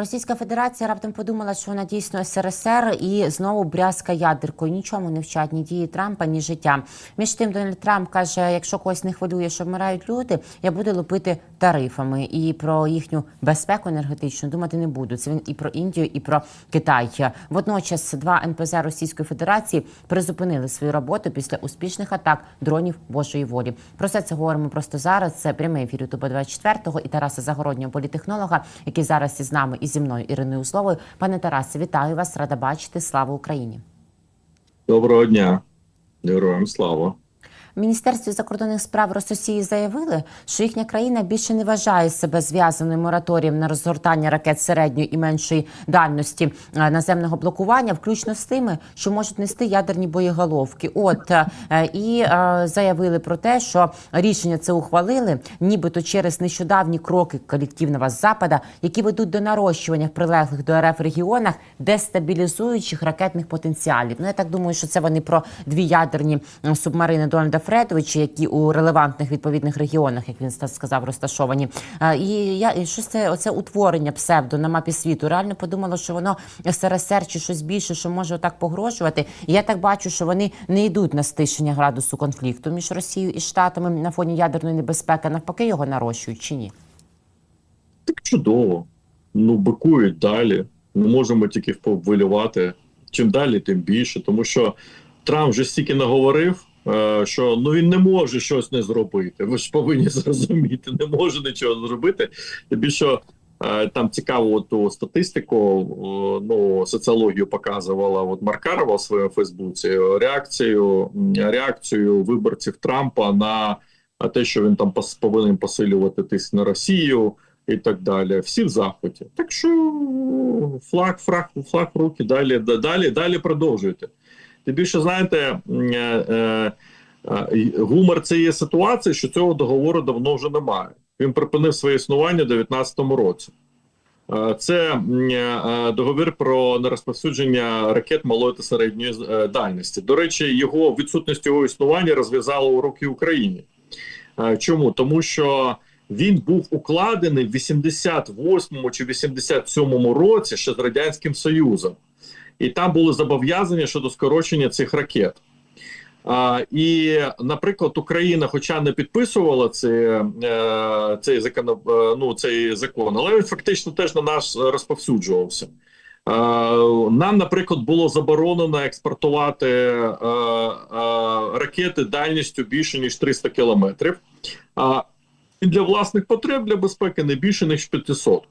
Російська Федерація раптом подумала, що вона дійсно СРСР і знову брязка ядеркою. Нічому не вчать ні дії Трампа, ні життя. Між тим, Дональд Трамп каже: якщо когось не хвилює, що вмирають люди, я буду лупити тарифами. І про їхню безпеку енергетичну думати не буду. Це він і про Індію, і про Китай. Водночас два НПЗ Російської Федерації призупинили свою роботу після успішних атак дронів Божої волі. Про все це говоримо просто зараз. Це прямий ефір Ютуба 24 і Тараса Загороднього, політехнолога, який зараз із нами і зі мною Іриною Условою. Пане Тарасе, вітаю вас, рада бачити. Слава Україні. Доброго дня, героям слава. Міністерстві закордонних справ Росії заявили, що їхня країна більше не вважає себе зв'язаною мораторієм на розгортання ракет середньої і меншої дальності е, наземного блокування, включно з тими, що можуть нести ядерні боєголовки. От е, і е, заявили про те, що рішення це ухвалили, нібито через нещодавні кроки колективного запада, які ведуть до нарощування в прилеглих до РФ регіонах дестабілізуючих ракетних потенціалів. Ну я так думаю, що це вони про дві ядерні субмарини Дональда Фредовича, які у релевантних відповідних регіонах, як він сказав, розташовані. І я і щось це оце утворення псевдо на мапі світу. Реально подумала, що воно СРСР чи щось більше, що може отак погрожувати. І я так бачу, що вони не йдуть на стишення градусу конфлікту між Росією і Штатами на фоні ядерної небезпеки. Навпаки, його нарощують чи ні? Так чудово. Ну, бикують далі. Ми можемо тільки повилювати. Чим далі, тим більше. Тому що Трамп вже стільки наговорив, е, що ну він не може щось не зробити. Ви ж повинні зрозуміти, не може нічого зробити. Тим більше е, там цікаво ту статистику, ну соціологію показувала от Маркарова в своєму Фейсбуці. Реакцію реакцію виборців Трампа на те, що він там повинен посилювати тиск на Росію і так далі. Всі в захваті. Так що флаг, флаг, флаг руки, далі, далі, далі продовжуйте. Тим більше, знаєте, е, е, е, гумор цієї ситуації, що цього договору давно вже немає. Він припинив своє існування у 2019 році. Це договір про нерозповсюдження ракет малої та середньої дальності. До речі, його відсутність його існування розв'язало уроки Україні. Чому? Тому що він був укладений в 88-му чи 87-му році ще з Радянським Союзом, і там були зобов'язання щодо скорочення цих ракет. А, і, наприклад, Україна, хоча не підписувала це, е, цей закон, е, ну, цей закон, але він фактично теж на нас розповсюджувався. Нам, наприклад, було заборонено експортувати е, е, ракети дальністю більше ніж 300 кілометрів. А для власних потреб для безпеки не більше ніж 500.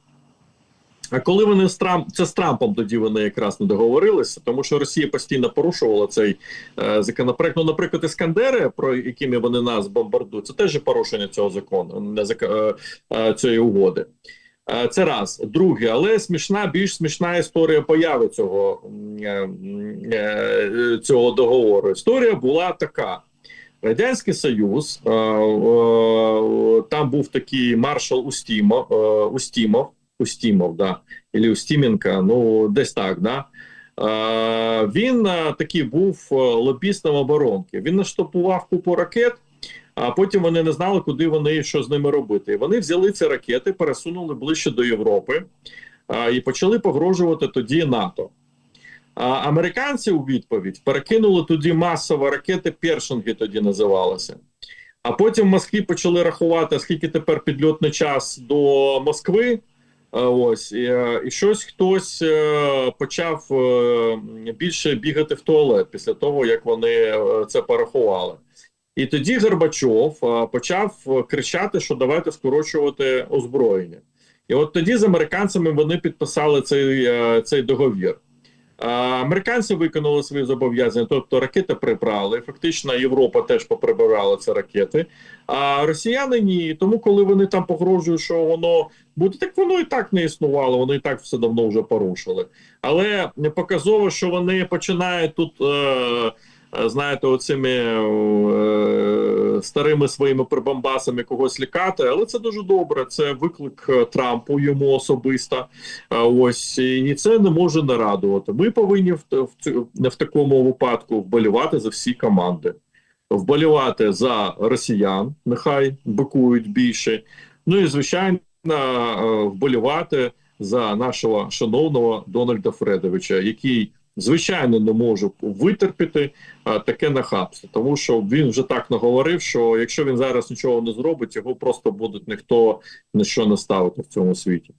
А коли вони з Трамп, це з Трампом тоді вони якраз не договорилися, тому що Росія постійно порушувала цей е, законопроект. Ну, наприклад, іскандери, про якими вони нас бомбардують, це теж порушення цього закону, е, е, цієї угоди. Е, Це раз. Друге, але смішна, більш смішна історія появи цього, е, е, цього договору. Історія була така. Радянський Союз, е, е, там був такий маршал Устімов, е, Устімов, Устімов, да, або Устіменка, ну десь так, да. Е, він такий був е, лобістом оборонки. Він наштопував купу ракет, а потім вони не знали, куди вони що з ними робити. Вони взяли ці ракети, пересунули ближче до Європи е, і почали погрожувати тоді НАТО. А американці у відповідь перекинули тоді масово ракети Першинги тоді називалося. А потім в Москві почали рахувати, скільки тепер підльотний час до Москви. Е, Ось і, е, і щось хтось е, почав більше бігати в туалет після того, як вони це порахували. І тоді Горбачов почав кричати, що давайте скорочувати озброєння. І от тоді з американцями вони підписали цей, цей договір. Американці виконали свої зобов'язання, тобто ракети прибрали. Фактично, Європа теж поприбирала ці ракети. А росіяни ні. Тому, коли вони там погрожують, що воно буде, так воно і так не існувало. Вони і так все давно вже порушили. Але показово, що вони починають тут. Е, Знаєте, оцими е, старими своїми прибамбасами когось лікати, але це дуже добре. Це виклик е, Трампу йому особисто. А Ось і це не може не радувати. Ми повинні в, в, в такому випадку вболівати за всі команди, вболівати за росіян, нехай бикують більше. Ну і звичайно, е, вболівати за нашого шановного Дональда Фредовича, який звичайно не може витерпіти а, таке нахабство, тому що він вже так наговорив, що якщо він зараз нічого не зробить, його просто будуть ніхто на що не ставити в цьому світі.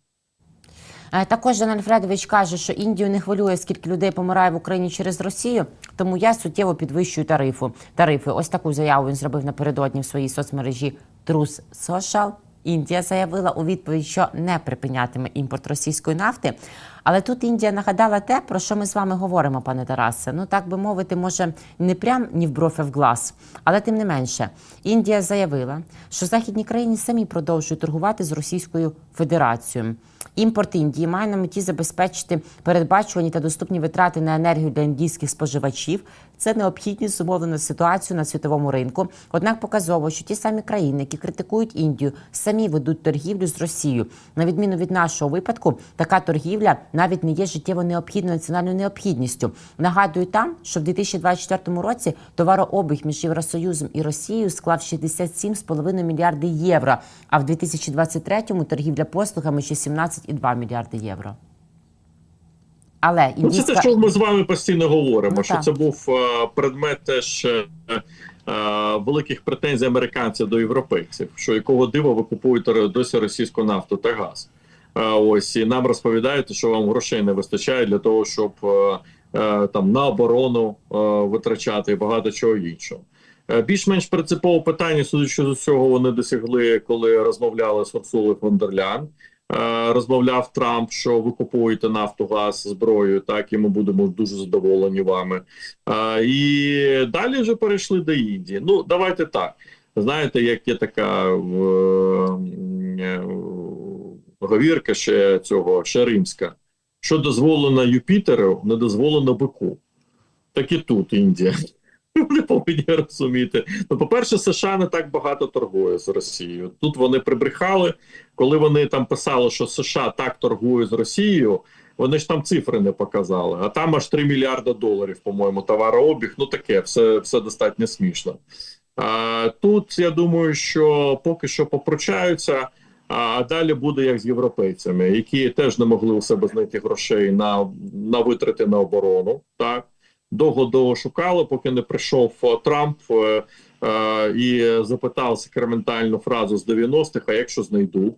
Е, Також Дональд Фредович каже, що Індію не хвилює, скільки людей помирає в Україні через Росію, тому я суттєво підвищую тарифу. Тарифи. Ось таку заяву він зробив напередодні в своїй соцмережі Трус Social. Індія заявила у відповідь, що не припинятиме імпорт російської нафти. Але тут Індія нагадала те, про що ми з вами говоримо, пане Тарасе. Ну так би мовити, може не прям ні в бровь, в глаз. Але тим не менше, Індія заявила, що західні країни самі продовжують торгувати з Російською Федерацією. Імпорт Індії має на меті забезпечити передбачувані та доступні витрати на енергію для індійських споживачів. Це необхідність зумовлена ситуацію на світовому ринку. Однак показово, що ті самі країни, які критикують Індію, самі ведуть торгівлю з Росією. На відміну від нашого випадку, така торгівля навіть не є життєво необхідною національною необхідністю. Нагадую там, що в 2024 році товарообіг між Євросоюзом і Росією склав 67,5 мільярди євро, а в 2023 торгівля послугами ще 17,2 мільярди євро. Але Ну, це те, що ми з вами постійно говоримо. Ну, що так. це був е, предмет теж е, е, великих претензій американців до європейців, що якого дива ви купуєте досі російську нафту та газ. Ось і нам розповідають, що вам грошей не вистачає для того, щоб там на оборону витрачати і багато чого іншого. Більш-менш принципове питання, судячи з усього, вони досягли, коли розмовляли з Урсулою фон дер Лян. Е, Розмовляв Трамп, що ви купуєте нафту, газ, зброю, так і ми будемо дуже задоволені вами. Е, І далі вже перейшли до Індії. Ну, давайте так. Знаєте, як є така е, говірка ще цього ще римська, що дозволено Юпітеру, не дозволено бику. Так і тут Індія. Вони повинні розуміти. Ну, по-перше, США не так багато торгує з Росією. Тут вони прибрехали, коли вони там писали, що США так торгує з Росією. Вони ж там цифри не показали, а там аж 3 мільярди доларів, по-моєму, товарообіг. Ну таке, все, все достатньо смішно. А, тут я думаю, що поки що попрочаються, а далі буде як з європейцями, які теж не могли у себе знайти грошей на, на витрати на оборону. Так довго-довго шукали, поки не прийшов е, Трамп е, е, і запитав сакраментальну фразу з 90-х, а якщо знайду.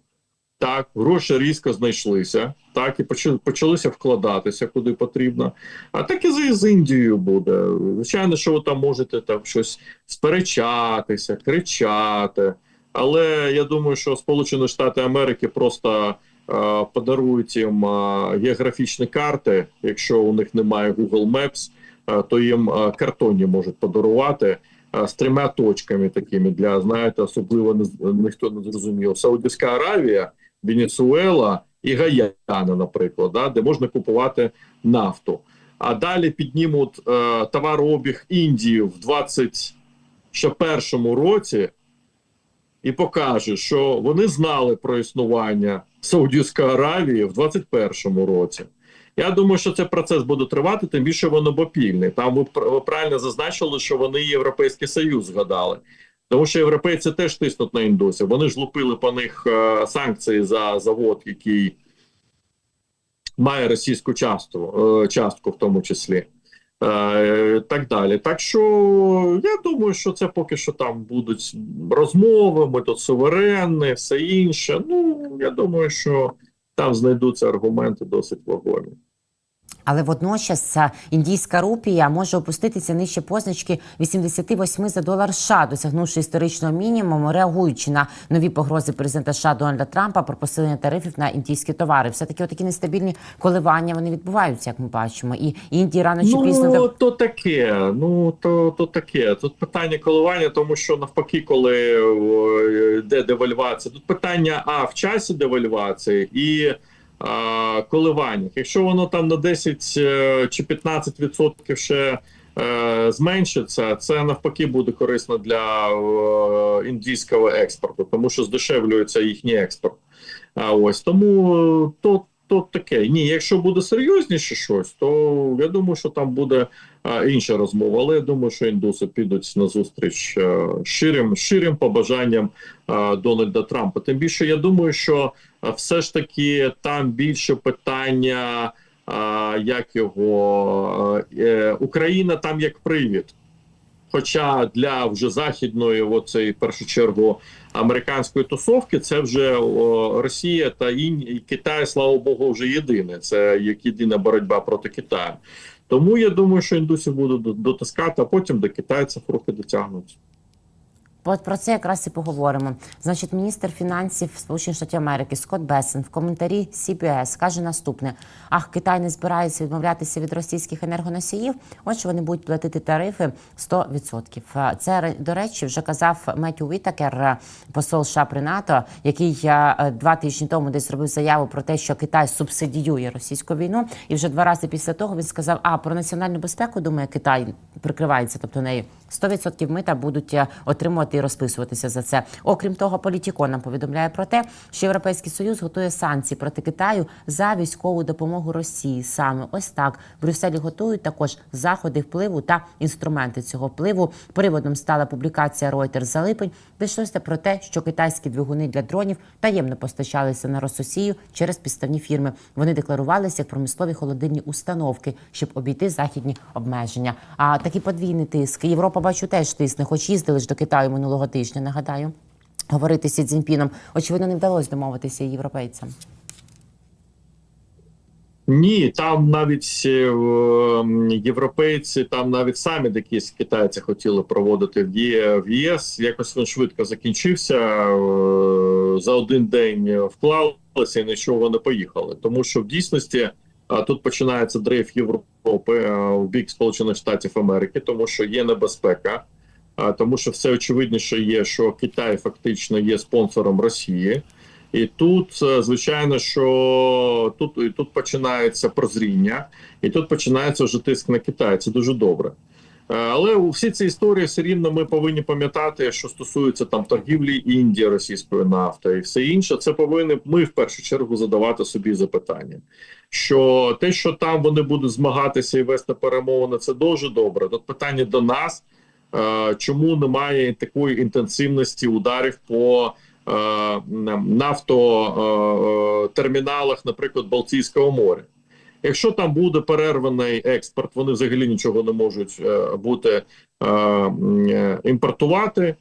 Так, гроші різко знайшлися, так і почали, почалися вкладатися куди потрібно. А так і з, з Індією буде. Звичайно, що ви там можете там щось сперечатися, кричати. Але я думаю, що Сполучені Штати Америки просто е, подарують їм е, географічні карти. Якщо у них немає Google Maps, то їм е, картонні можуть подарувати е, з трьома точками такими для знаєте, особливо ніхто не зрозумів. Саудівська Аравія, Венесуела і Гаяна, наприклад, да, де можна купувати нафту. А далі піднімуть е, товарообіг Індії в 2021 році і покаже, що вони знали про існування Саудівської Аравії в 2021 році. Я думаю, що цей процес буде тривати, тим більше воно бопільний. Там ви, ви правильно зазначили, що вони Європейський Союз згадали. Тому що європейці теж тиснуть на індусів. Вони ж лупили по них е, санкції за завод, який має російську частку, е, частку в тому числі. Е, так далі. Так що я думаю, що це поки що там будуть розмови, ми тут суверенні, все інше. Ну я думаю, що там знайдуться аргументи досить вагомі. Але водночас індійська рупія може опуститися нижче позначки 88 за долар США, досягнувши історичного мінімуму, реагуючи на нові погрози президента США Дональда Трампа про посилення тарифів на індійські товари. Все таки такі нестабільні коливання вони відбуваються, як ми бачимо. І Індії рано чи пізно Ну то таке. Ну то, то таке. Тут питання коливання, тому що навпаки, коли о, йде девальвація, тут питання а в часі девальвації і коливаннях. Якщо воно там на 10 е, чи 15% ще е, зменшиться, це навпаки буде корисно для е, індійського експорту, тому що здешевлюється їхній експорт. А ось тому то. то таке. Ні, якщо буде серйозніше щось, то я думаю, що там буде інша розмова. Але я думаю, що індуси підуть на зустріч а, щирим, щирим побажанням Дональда Трампа. Тим більше я думаю, що все ж таки там більше питання, як його е, Україна там як привід. Хоча для вже західної, в першу чергу американської тусовки, це вже Росія та Ін... Китай, слава Богу, вже єдине. Це як єдина боротьба проти Китаю. Тому я думаю, що індусів будуть дотискати, а потім до китайців руки дотягнуться. Про це якраз і поговоримо. Значить, міністр фінансів Сполучених Штатів Америки Скотт Бесен в коментарі CBS каже наступне: Ах, Китай не збирається відмовлятися від російських енергоносіїв. Отже, вони будуть платити тарифи 100%. Е, Це до речі вже казав Меттю Вітакер, е, посол США при НАТО, який е, два тижні тому десь зробив заяву про те, що Китай субсидіює російську війну. І вже два рази після того він сказав: А про національну безпеку думає Китай прикривається, тобто нею 100% мита будуть е, отримувати і розписуватися за це. Окрім того, Політіко нам повідомляє про те, що Європейський Союз готує санкції проти Китаю за військову допомогу Росії. Саме ось так в Брюсселі готують також заходи впливу та інструменти цього впливу. Приводом стала публікація Reuters за липень, де про те, що китайські двигуни для дронів таємно постачалися на Рососію через підставні фірми. Вони декларувалися як промислові холодильні установки, щоб обійти західні обмеження. А такий подвійний тиск. Європа бачу теж тисне, хоч їздили ж до Китаю минулого тижня. Нагадаю, говорити з Цзіньпіном. Очевидно, не вдалося домовитися європейцям. Ні, там навіть е, європейці, там навіть самі якісь китайці хотіли проводити в ЄС. Якось він швидко закінчився. е, За один день вклалися і нічого не поїхали. Тому що в дійсності тут починається дрейф Європи е, в бік Сполучених Штатів Америки, тому що є небезпека, тому що все очевидніше є, що Китай фактично є спонсором Росії. І тут, е, звичайно, що тут, і тут починається прозріння, і тут починається вже тиск на Китай. Це дуже добре. Е, Але у всі ці історії все рівно ми повинні пам'ятати, що стосується там торгівлі Індії російською нафтою і все інше. Це повинні ми в першу чергу задавати собі запитання. Що те, що там вони будуть змагатися і вести перемовини, це дуже добре. Тут питання до нас, е, чому немає такої інтенсивності ударів по е, нафтотерміналах, наприклад, Балтійського моря. Якщо там буде перерваний експорт, вони взагалі нічого не можуть е, бути е, е, імпортувати.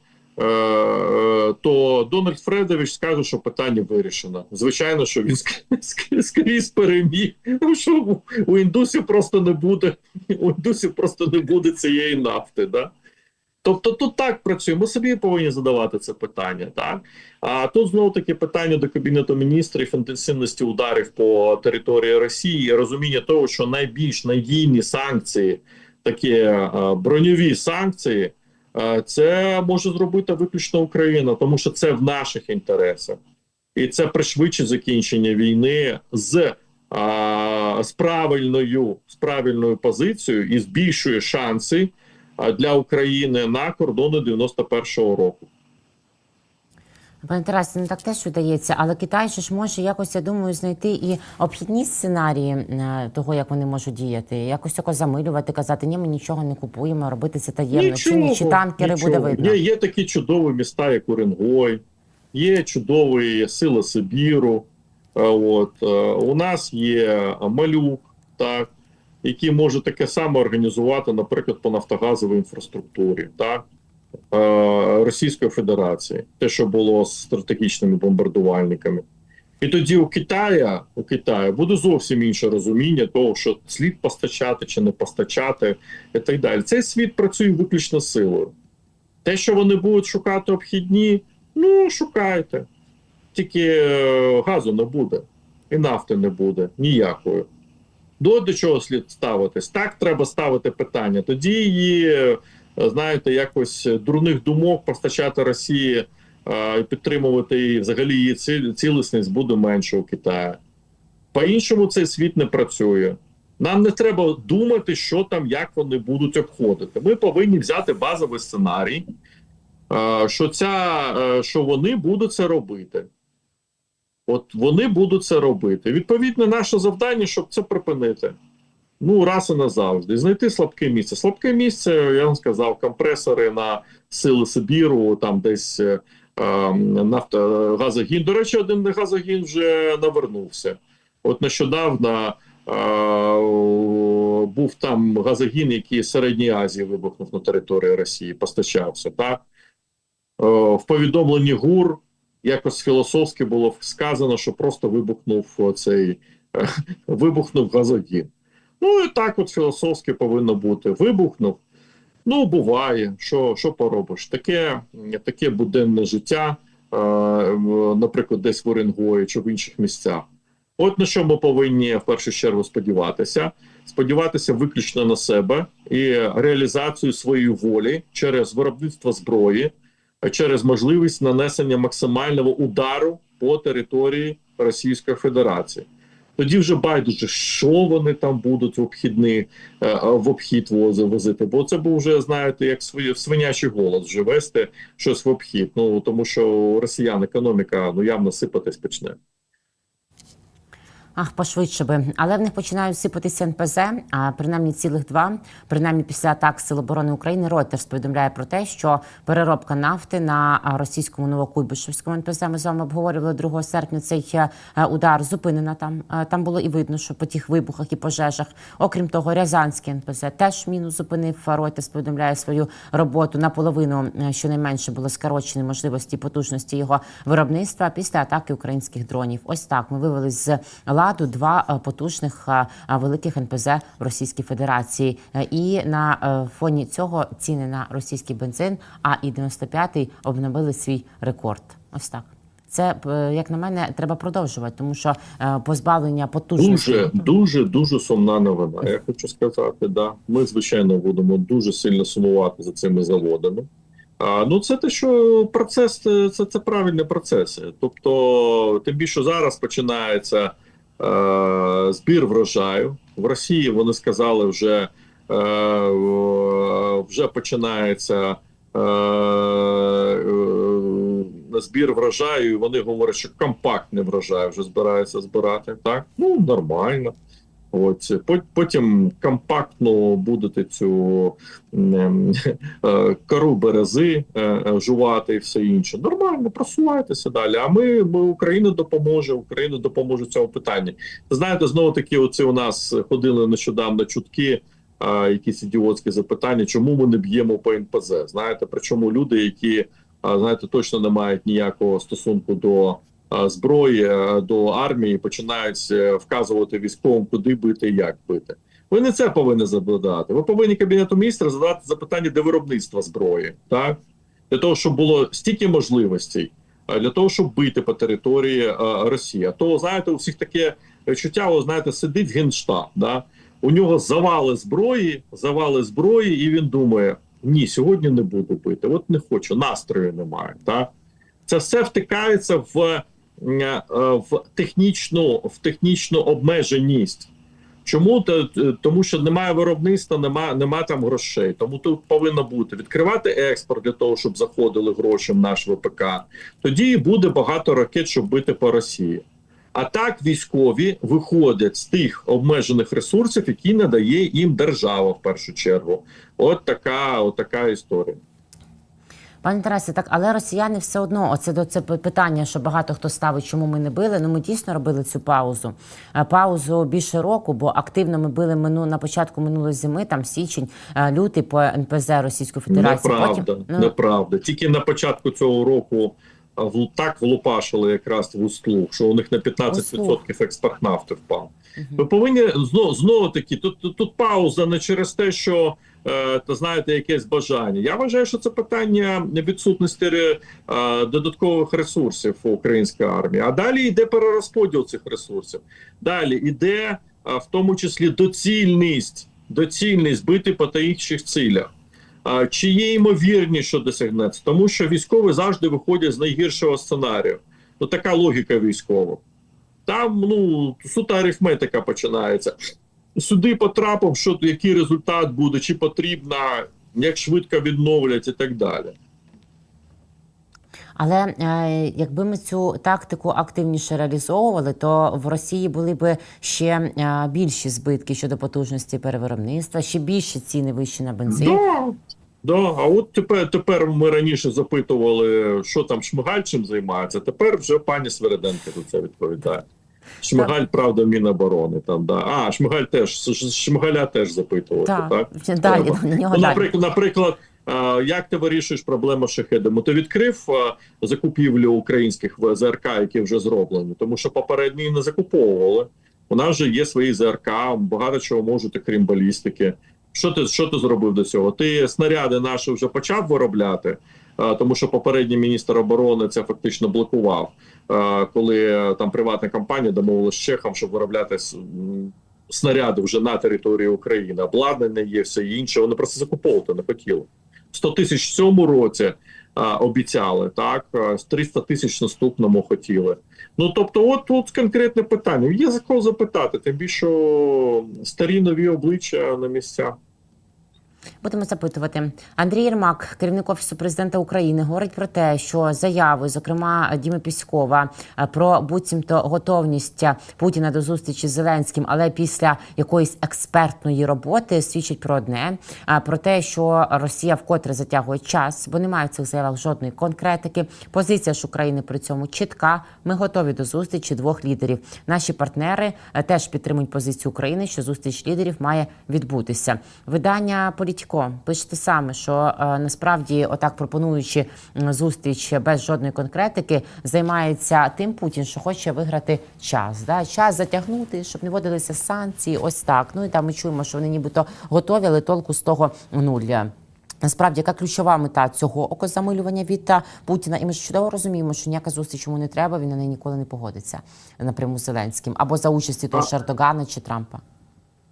То Дональд Фредович скаже, що питання вирішено. Звичайно, що він ск- ск- скрізь переміг. Що у- індусів просто не буде, у індусів просто не буде цієї нафти. Да? Тобто тут так працює. Ми собі повинні задавати це питання, так а тут знову таки питання до кабінету міністрів інтенсивності ударів по території Росії, і розуміння того, що найбільш надійні санкції, такі е, броньові санкції, е, це може зробити виключно Україна, тому що це в наших інтересах, і це пришвидшить закінчення війни з. а, З правильною з правильною позицією і збільшує шанси для України на кордони 91-го року. Пане Тарасе, не так теж видається, але Китай же ж може якось, я думаю, знайти і обхідні сценарії е, того, як вони можуть діяти, якось тако замилювати, казати, ні, ми нічого не купуємо, робити це таємно. Чи, ні, чи танкери нічого. буде видно? Є, є такі чудові міста, як Уренгой, є чудові сили Сибіру. Е, От е, у нас є малюк, так, який може таке саме організувати, наприклад, по нафтогазовій інфраструктурі, так. е, Російської Федерації, те, що було з стратегічними бомбардувальниками. І тоді у Китая у Китаю буде зовсім інше розуміння того, що слід постачати чи не постачати, і так далі. Цей світ працює виключно силою. Те, що вони будуть шукати обхідні, ну шукайте. Тільки е, газу не буде, і нафти не буде ніякої. До, до чого слід ставитись? Так треба ставити питання. Тоді її, е, знаєте, якось дурних думок постачати Росії е, і підтримувати її, взагалі її цілісність буде менше у Китаї. По-іншому цей світ не працює. Нам не треба думати, що там, як вони будуть обходити. Ми повинні взяти базовий сценарій, е, що, ця, що вони будуть це робити. От вони будуть це робити. Відповідно, наше завдання, щоб це припинити. Ну, раз і назавжди. Знайти слабке місце. Слабке місце, я вам сказав, компресори на сили Сибіру, там десь е, е, нафта, газогін. До речі, один газогін вже навернувся. От нещодавно е, був там газогін, який з Середньої Азії вибухнув на території Росії, постачався. Так? Е, в повідомленні ГУР якось філософськи було сказано, що просто вибухнув цей е, вибухнув газогін. Ну і так от філософськи повинно бути. Вибухнув. Ну, буває, що що поробиш? Таке таке буденне життя, е, наприклад, десь в Оренгої чи в інших місцях. От на що ми повинні в першу чергу сподіватися. Сподіватися виключно на себе і реалізацію своєї волі через виробництво зброї, через можливість нанесення максимального удару по території Російської Федерації. Тоді вже байдуже, що вони там будуть в обхідний е, в обхід вози возити. Бо це був вже знаєте, як свинячий голос вже вести щось в обхід. Ну тому що росіян економіка ну явно сипатись почне. Ах, пошвидше би. Але в них починають сипатися НПЗ, а принаймні цілих два. Принаймні після атак Сил оборони України Reuters повідомляє про те, що переробка нафти на російському новокуйбишевському НПЗ. Ми з вами обговорювали 2 серпня цей е, удар зупинена там. Е, Там було і видно, що по тих вибухах і пожежах. Окрім того, Рязанський НПЗ теж мінус зупинив. Reuters повідомляє свою роботу наполовину, е, щонайменше було скорочені можливості потужності його виробництва після атаки українських дронів. Ось так ми вивели з ладу два е, потужних е, е, великих НПЗ в Російській Федерації. І на фоні цього ціни на російський бензин, а і 95-й обновили свій рекорд. Ось так. Це як на мене треба продовжувати, тому що позбавлення потужності Дуже, дуже, дуже сумна новина. Я хочу сказати, да. Ми, звичайно, будемо дуже сильно сумувати за цими заводами. А, ну, це те, що процес це, це, правильні процеси. Тобто, тим більше зараз починається збір врожаю. В Росії вони сказали, вже, е, вже починається. Е, е, збір врожаю, і вони говорять, що компактний врожай вже збираються збирати. Так, ну нормально. От потім компактно будете цю ем, е, кору берези е, е, жувати і все інше. Нормально, просувайтеся далі. А ми, ми Україна допоможе, Україна допоможе цьому питанні. Знаєте, знову таки, оці у нас ходили нещодавно чутки. Якісь ідіотські запитання, чому ми не б'ємо по НПЗ? Знаєте, причому люди, які знаєте, точно не мають ніякого стосунку до зброї, до армії, починають е, вказувати військовим, куди бити і як бити. Ви не це повинні задати. Ви повинні кабінету міністра задати запитання до виробництва зброї, так для того, щоб було стільки можливостей, для того, щоб бити по території Росії. А то знаєте, у всіх таке відчуття, о, знаєте, сидить генштаб. Да? У нього завали зброї, завали зброї, і він думає: ні, сьогодні не буду бити. От не хочу, настрою немає. Так? Це все втикається в, е, е, в технічну в технічну обмеженість. Чому Та- тому, що немає виробництва, немає, немає там грошей. Тому тут повинно бути відкривати експорт для того, щоб заходили гроші в наш ВПК. Тоді буде багато ракет, щоб бити по Росії. А так військові виходять з тих обмежених ресурсів, які надає їм держава в першу чергу. От така, от така історія. Пане Тарасе, так але росіяни все одно, оце до це питання, що багато хто ставить, чому ми не били. Ну ми дійсно робили цю паузу. Е, Паузу більше року, бо активно ми били мину на початку минулої зими, там січень, е, лютий по НПЗ Російської Федерації. Неправда, Потім ну, неправда. Тільки на початку цього року в- так влупашили якраз в услуг, що у них на 15% експорт нафти впав. Ви повинні знову знову таки тут тут пауза не через те, що е, та знаєте якесь бажання. Я вважаю, що це питання відсутності е, додаткових ресурсів у української армії. А далі йде перерозподіл цих ресурсів. Далі йде е, в тому числі доцільність, доцільність бити по інших цілях. Чи є ймовірність, що досягнеться? Тому що військові завжди виходять з найгіршого сценарію. Ну така логіка військова. Там ну сута арифметика починається. Сюди потрапив, що який результат буде, чи потрібно, як швидко відновлять і так далі. Але е, якби ми цю тактику активніше реалізовували, то в Росії були б ще е, більші збитки щодо потужності перевиробництва, ще більші ціни вищі на бензин. Да, да. А от тепер, тепер ми раніше запитували, що там Шмигаль чим займається. Тепер вже пані Свереденко за це відповідає. Шмигаль, правда, Міноборони там, да. А, Шмигаль теж Шмигаля теж запитувати, так? Так, далі Треба. на нього Ну, далі. наприклад, наприклад, е, як ти вирішуєш проблему з шахедами? Ти відкрив е, закупівлю українських ЗРК, які вже зроблені, тому що попередні не закуповували. У нас же є свої ЗРК, багато чого можуть, окрім балістики. Що ти що ти зробив до цього? Ти снаряди наші вже почав виробляти, е, тому що попередній міністр оборони це фактично блокував, е, коли е, там приватна компанія домовилася з Чехом, щоб виробляти снаряди вже на території України. Обладнання є все інше. Вони просто закуповувати не хотіли. 100 тисяч в цьому році а, обіцяли, так 300 тисяч наступному хотіли. Ну тобто, от тут конкретне питання. Є за кого запитати, тим більше старі нові обличчя на місцях. Будемо запитувати. Андрій Єрмак, керівник офісу президента України, говорить про те, що заяви, зокрема Діми Піськова, е, про буцімто готовність Путіна до зустрічі з Зеленським, але після якоїсь експертної роботи свідчить про одне: про те, що Росія вкотре затягує час, бо немає в цих заявах жодної конкретики. Позиція ж України при цьому чітка. Ми готові до зустрічі двох лідерів. Наші партнери е, теж підтримують позицію України, що зустріч лідерів має відбутися. Видання Політіко пише те саме, що е, насправді, отак пропонуючи зустріч без жодної конкретики, займається тим Путін, що хоче виграти час. Да? Час затягнути, щоб не вводилися санкції. Ось так. Ну і там ми чуємо, що вони нібито готові, але толку з того нуля. Насправді, яка ключова мета цього окозамилювання від та Путіна, і ми ж чудово розуміємо, що ніяка зустріч йому не треба, він на неї ніколи не погодиться напряму з Зеленським або за участі того ж Ердогана чи Трампа.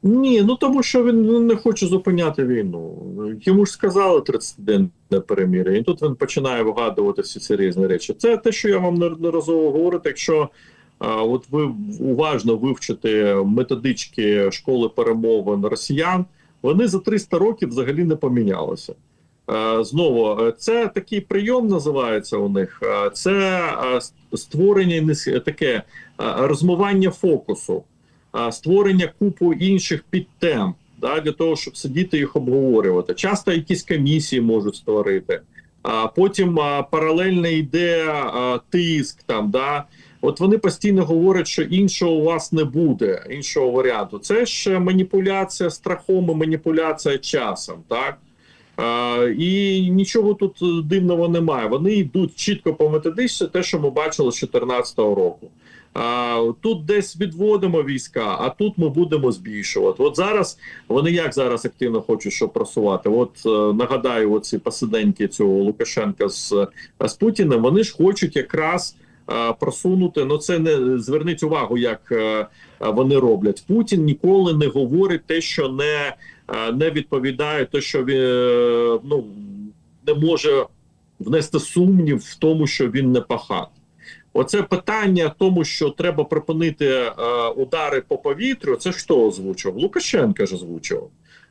Ні, ну тому що він ну, не хоче зупиняти війну. Йому ж сказали 30-денне перемір'я, і тут він починає вигадувати всі ці різні речі. Це те, що я вам неодноразово говорю. Якщо а, от ви уважно вивчите методички школи перемовин росіян, вони за 300 років взагалі не помінялися. Е, Знову, е, це такий прийом називається у них. е, Це створення таке розмивання фокусу а, створення купу інших підтем да, для того, щоб сидіти їх обговорювати. Часто якісь комісії можуть створити. А потім а, паралельно йде а, тиск там. Да. От вони постійно говорять, що іншого у вас не буде, іншого варіанту. Це ж маніпуляція страхом і маніпуляція часом, так? А, і нічого тут е, дивного немає. Вони йдуть чітко по методичці, те, що ми бачили з 2014 року. Тут десь відводимо війська, а тут ми будемо збільшувати. От зараз вони як зараз активно хочуть що просувати. От е, нагадаю, оці посиденьки цього Лукашенка з, з Путіним. Вони ж хочуть якраз е, просунути. Ну це не зверніть увагу, як е, вони роблять. Путін ніколи не говорить те, що не, е, не відповідає, те, що він е, ну не може внести сумнів в тому, що він не пахат. Оце питання тому, що треба припинити е, удари по повітрю. Це хто озвучив? Лукашенко ж озвучив.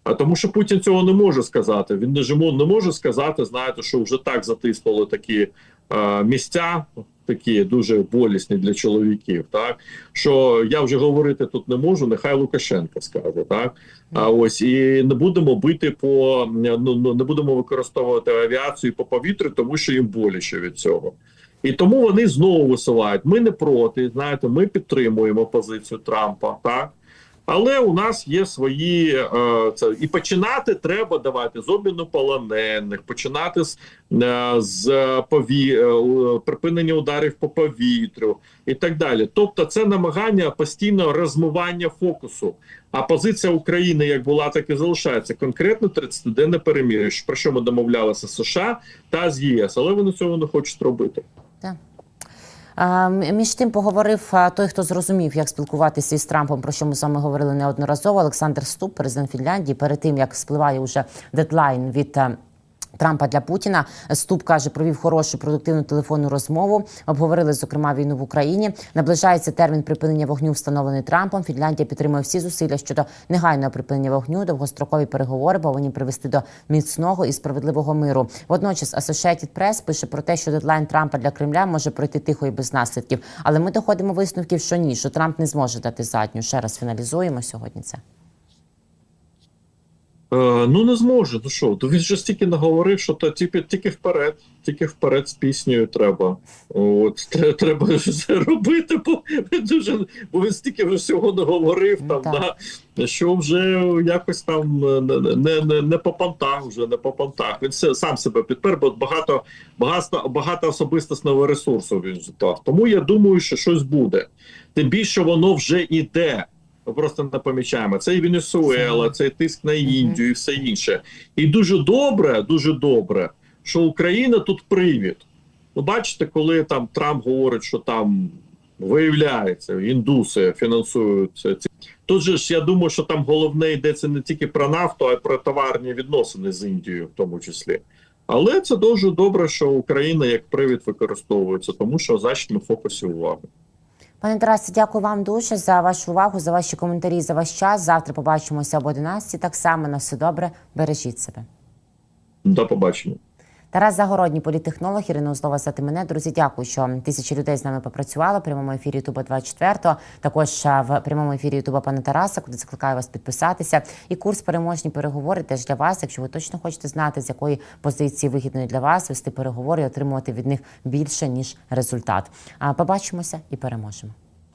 А тому, що Путін цього не може сказати. Він не жимо не може сказати, знаєте, що вже так затиснули такі е, місця, такі дуже болісні для чоловіків. Так що я вже говорити тут не можу. Нехай Лукашенко скаже, так а ось і не будемо бити по ну ну, не будемо використовувати авіацію по повітрю, тому що їм боляче від цього. І тому вони знову висувають. Ми не проти. Знаєте, ми підтримуємо позицію Трампа, так але у нас є свої е, це і починати треба давати з обміну полонених, починати з, е, з пові, е, припинення ударів по повітрю і так далі. Тобто, це намагання постійного розмивання фокусу. А позиція України як була, так і залишається конкретно 30-денне перемір'я, про що ми домовлялися з США та з ЄС, але вони цього не хочуть робити. Так. Між тим поговорив той, хто зрозумів, як спілкуватися із Трампом, про що ми з вами говорили неодноразово. Олександр Ступ, президент Фінляндії, перед тим як спливає уже дедлайн від Трампа для Путіна Ступ каже, провів хорошу продуктивну телефонну розмову. Обговорили зокрема війну в Україні. Наближається термін припинення вогню, встановлений Трампом. Фінляндія підтримує всі зусилля щодо негайного припинення вогню. Довгострокові переговори повинні привести до міцного і справедливого миру. Водночас Associated Press пише про те, що дедлайн Трампа для Кремля може пройти тихо і без наслідків. Але ми доходимо висновків, що ні, що Трамп не зможе дати задню. Ще раз фіналізуємо сьогодні. Це ну не зможе. Ну що, то він же стільки наговорив, що то тільки, тільки вперед, тільки вперед з піснею треба. От треба це робити, бо він дуже бо він стільки вже всього наговорив Ну, там, да, що вже якось там е, не, не, не, не по понтах, вже не по понтах. Він сам себе підпер, бо багато, багато, багато особистісного ресурсу він дав. Тому я думаю, що щось буде. Тим більше воно вже іде. Ми просто не помічаємо. Це і Венесуела, це і тиск на Індію, і все інше. І дуже добре, дуже добре, що Україна тут привід. Ну, бачите, коли там Трамп говорить, що там виявляється, індуси фінансують ці- Тут же ж я думаю, що там головне йдеться не тільки про нафту, а й про товарні відносини з Індією, в тому числі. Але це дуже добре, що Україна як привід використовується, тому що в значному фокусі уваги. Пане Тарасе, дякую вам дуже за вашу увагу, за ваші коментарі, за ваш час. Завтра побачимося об 11. Так само на все добре. Бережіть себе. До побачення. Тарас Загородній, політтехнолог, Ірина Узлова звати мене. Друзі, дякую, що тисячі людей з нами попрацювали в прямому ефірі Ютуба 24 Також в прямому ефірі Ютуба пана Тараса, куди закликаю вас підписатися. І курс переможні переговори теж для вас. Якщо ви точно хочете знати, з якої позиції вигідної для вас вести переговори і отримувати від них більше ніж результат. А побачимося і переможемо.